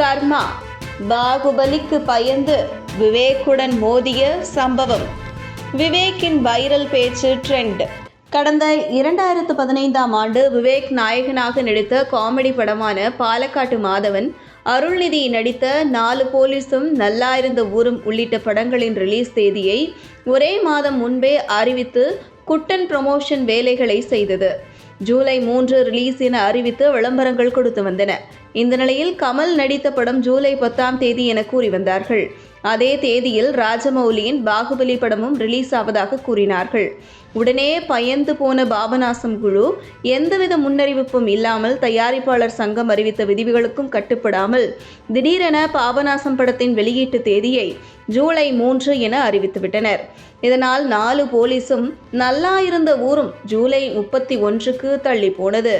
கர்மா பாகுபலிக்கு பயந்து விவேக்குடன் மோதிய சம்பவம். விவேக்கின் வைரல் பேச்சு ட்ரெண்ட் கடந்த இரண்டாயிரத்து பதினைந்தாம் ஆண்டு விவேக் நாயகனாக நடித்த காமெடி படமான பாலக்காட்டு மாதவன் அருள்நிதி நடித்த நாலு போலீஸும் நல்லா இருந்த ஊரும் உள்ளிட்ட படங்களின் ரிலீஸ் தேதியை ஒரே மாதம் முன்பே அறிவித்து குட்டன் ப்ரமோஷன் வேலைகளை செய்தது. ஜூலை மூன்று ரிலீஸ் என அறிவித்து விளம்பரங்கள் கொடுத்து வந்தன. இந்த நிலையில் கமல் நடித்த படம் ஜூலை பத்தாம் தேதி என கூறி வந்தார்கள். அதே தேதியில் ராஜமௌலியின் பாகுபலி படமும் ரிலீஸ் ஆவதாக கூறினார்கள். உடனே பயந்து போன பாபநாசம் குழு எந்தவித முன்னறிவிப்பும் இல்லாமல் தயாரிப்பாளர் சங்கம் அறிவித்த விதிவுகளுக்கும் கட்டுப்படாமல் திடீரென பாபநாசம் படத்தின் வெளியீட்டு தேதியை ஜூலை மூன்று என அறிவித்துவிட்டனர். இதனால் நாலு போலீஸும் நல்லா இருந்த ஊரும் ஜூலை முப்பத்தி ஒன்றுக்கு தள்ளி போனது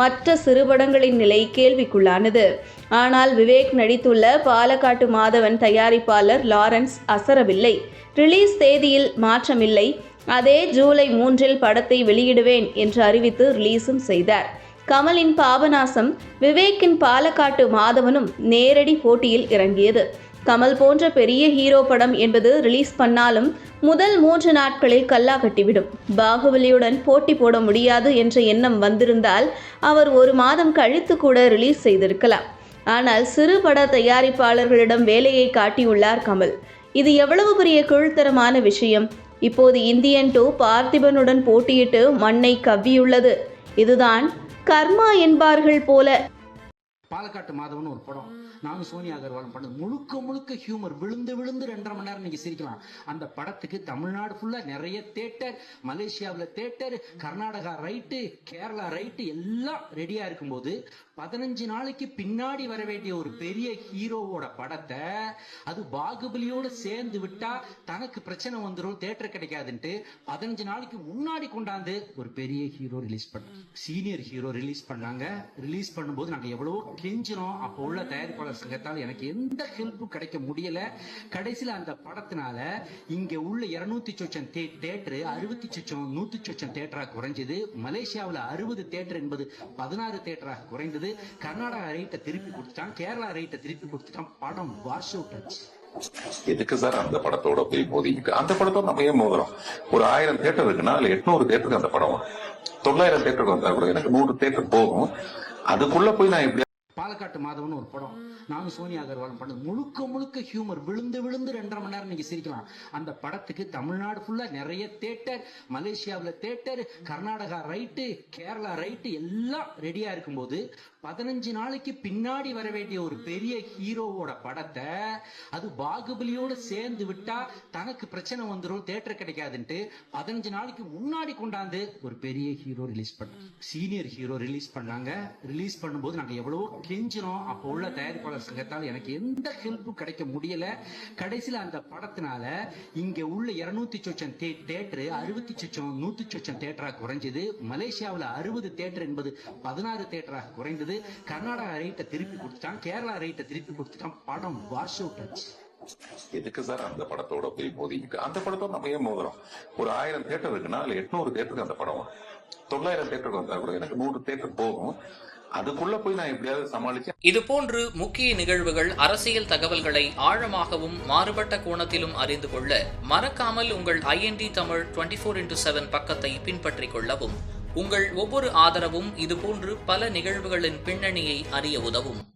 மற்ற சிறுபடங்களின் நிலை கேள்விக்குள்ளானது. ஆனால் விவேக் நடித்துள்ள பாலக்காட்டு மாதவன் தயாரிப்பாளர் லாரன்ஸ் அசரவில்லை. ரிலீஸ் தேதியில் மாற்றமில்லை. அதே ஜூலை மூன்றில் படத்தை வெளியிடுவேன் என்று அறிவித்து ரிலீஸும் செய்தார். கமலின் பாபநாசம் விவேக்கின் பாலக்காட்டு மாதவனும் நேரடி போட்டியில் இறங்கியது. கமல் போன்ற பெரிய ஹீரோ படம் என்பது ரிலீஸ் பண்ணாலும் முதல் மூன்று நாட்களில் கல்லா கட்டிவிடும். பாகுபலியுடன் போட்டி போட முடியாது என்ற எண்ணம் வந்திருந்தால் அவர் ஒரு மாதம் கழித்து கூட ரிலீஸ் செய்திருக்கலாம். ஆனால் சிறு பட தயாரிப்பாளர்களிடம் வேலையை காட்டியுள்ளார் கமல். இது எவ்வளவு பெரிய கீழ்த்தரமான விஷயம்? இப்போது இந்தியன் டூ பார்த்திபனுடன் போட்டியிட்டு மண்ணை கவ்வியுள்ளது. இதுதான் கர்மா என்பார்கள் போல. பாலக்காட்டு மாதவன் ஒரு படம். நானும் சோனியா அகர்வாலும் பண்ணது. முழுக்க முழுக்க ஹியூமர். விழுந்து விழுந்து ரெண்டரை மணி நேரம் நீங்க சிரிக்கலாம். அந்த படத்துக்கு தமிழ்நாடு ஃபுல்லா நிறைய தேட்டர் மலேசியாவில் theatre Karnataka right Kerala right எல்லாம் ரெடியா இருக்கும்போது பதினஞ்சு நாளைக்கு பின்னாடி வர வேண்டிய ஒரு பெரிய ஹீரோவோட படத்தை அது பாகுபலியோட சேர்ந்து விட்டா தனக்கு பிரச்சனை வந்துடும் தேட்டர் கிடைக்காதுன்ட்டு பதினஞ்சு நாளைக்கு முன்னாடி கொண்டாந்து ஒரு பெரிய ஹீரோ ரிலீஸ் பண்ணாங்க சீனியர் ஹீரோ ரிலீஸ் பண்ணாங்க. ரிலீஸ் பண்ணும்போது நாங்க எவ்வளவோ கெஞ்சினோம். அப்போ உள்ள தயாரிப்பாளர் சங்கத்தால் எனக்கு எந்த ஹெல்ப்பும் கிடைக்க முடியல. கடைசியில் அந்த படத்தினால இங்க உள்ள இருநூத்தி சொச்சம் தேட்டரு அறுபத்தி சொச்சம் நூத்தி சொச்சம் தேட்டராக குறைஞ்சது. மலேசியாவில் அறுபது தேட்டர் என்பது பதினாறு தேட்டராக குறைந்தது. கர்நாடகா ரைட்டை திருப்பி கொடுத்துட்டான் கேரளா ரைட்டை திருப்பி கொடுத்துட்டான். படம் வாஷ் அவுட் ஆச்சு. எதுக்கு சார் அந்த படத்தோட போய் மோதிக்கிட்டு? அந்த படத்தோட நம்ம ஏன் மோதுறோம்? ஒரு ஆயிரம் தேட்டர் இருக்குன்னா அதுல எட்நூறு தேட்டருக்கு அந்த படம் தொள்ளாயிரம் தேட்டருக்கு வந்தா கூட எனக்கு நூறு தேட்டர் போகும் அதுக்குள்ள போய் நான் எப்படி பாலக்காட்டு மாதவன் ஒரு படம். நானும் சோனியா அகர்வாலும் பண்ணது. முழுக்க முழுக்க ஹியூமர் விழுந்து விழுந்து ரெண்டரை மணி நேரம் நீங்க சிரிக்கலாம். அந்த படத்துக்கு தமிழ்நாடு ஃபுல்லா நிறைய தேட்டர் மலேசியாவில் theatre Karnataka right Kerala right எல்லாம் ரெடியா இருக்கும்போது பதினஞ்சு நாளைக்கு பின்னாடி வர வேண்டிய ஒரு பெரிய ஹீரோவோட படத்தை அது பாகுபலியோட சேர்ந்து விட்டா தனக்கு பிரச்சனை வந்துடும் தேட்டர் கிடைக்காதுன்ட்டு பதினஞ்சு நாளைக்கு முன்னாடி கொண்டாந்து ஒரு பெரிய ஹீரோ ரிலீஸ் பண்ணாங்க சீனியர் ஹீரோ ரிலீஸ் பண்ணாங்க. ரிலீஸ் பண்ணும்போது நாங்க எவ்வளவோ கெஞ்சினோம் அப்போ உள்ள தயாரிப்பாளர் சங்கத்தால் எனக்கு எந்த ஹெல்ப்பும் கிடைக்க முடியல. கடைசியில அந்த படத்தினால இங்க உள்ள இருநூத்தி சொச்சம் தேட்டரு அறுபத்தி சொச்சம் நூத்தி சொச்சம் தேட்டரா குறைஞ்சது. மலேசியாவில் அறுபது தேட்டர் என்பது பதினாறு தேட்டராக குறைந்தது. கர்நாடகா ரேட்டை திருப்பி கொடுத்துட்டான். கேரளா ரேட்டை திருப்பி கொடுத்துட்டான். படம் வாஷ் அவுட் ஆச்சு. எதுக்கு சார் அந்த படத்தோட போய் மோதிக்கிட்டு? அந்த படத்தோட நம்ம ஏன் மோதுறோம்? ஒரு ஆயிரம் தேட்டர் இருக்குன்னா அதுல எட்நூறு தேட்டருக்கு அந்த படம் தொள்ளாயிரம் தேட்டருக்கு வந்தா கூட எனக்கு நூறு தேட்டர் போகும் அதுக்குள்ள போய் நான் எப்படியாவது சமாளிச்சு இதுபோன்று முக்கிய நிகழ்வுகள் அரசியல் தகவல்களை ஆழமாகவும் மாறுபட்ட கோணத்திலும் அறிந்து கொள்ள மறக்காமல் உங்கள் IND Tamil twenty four into seven பக்கத்தை பின்பற்றிக் கொள்ளவும். உங்கள் ஒவ்வொரு ஆதரவும் இதுபோன்று பல நிகழ்வுகளின் பின்னணியை அறிய உதவும்.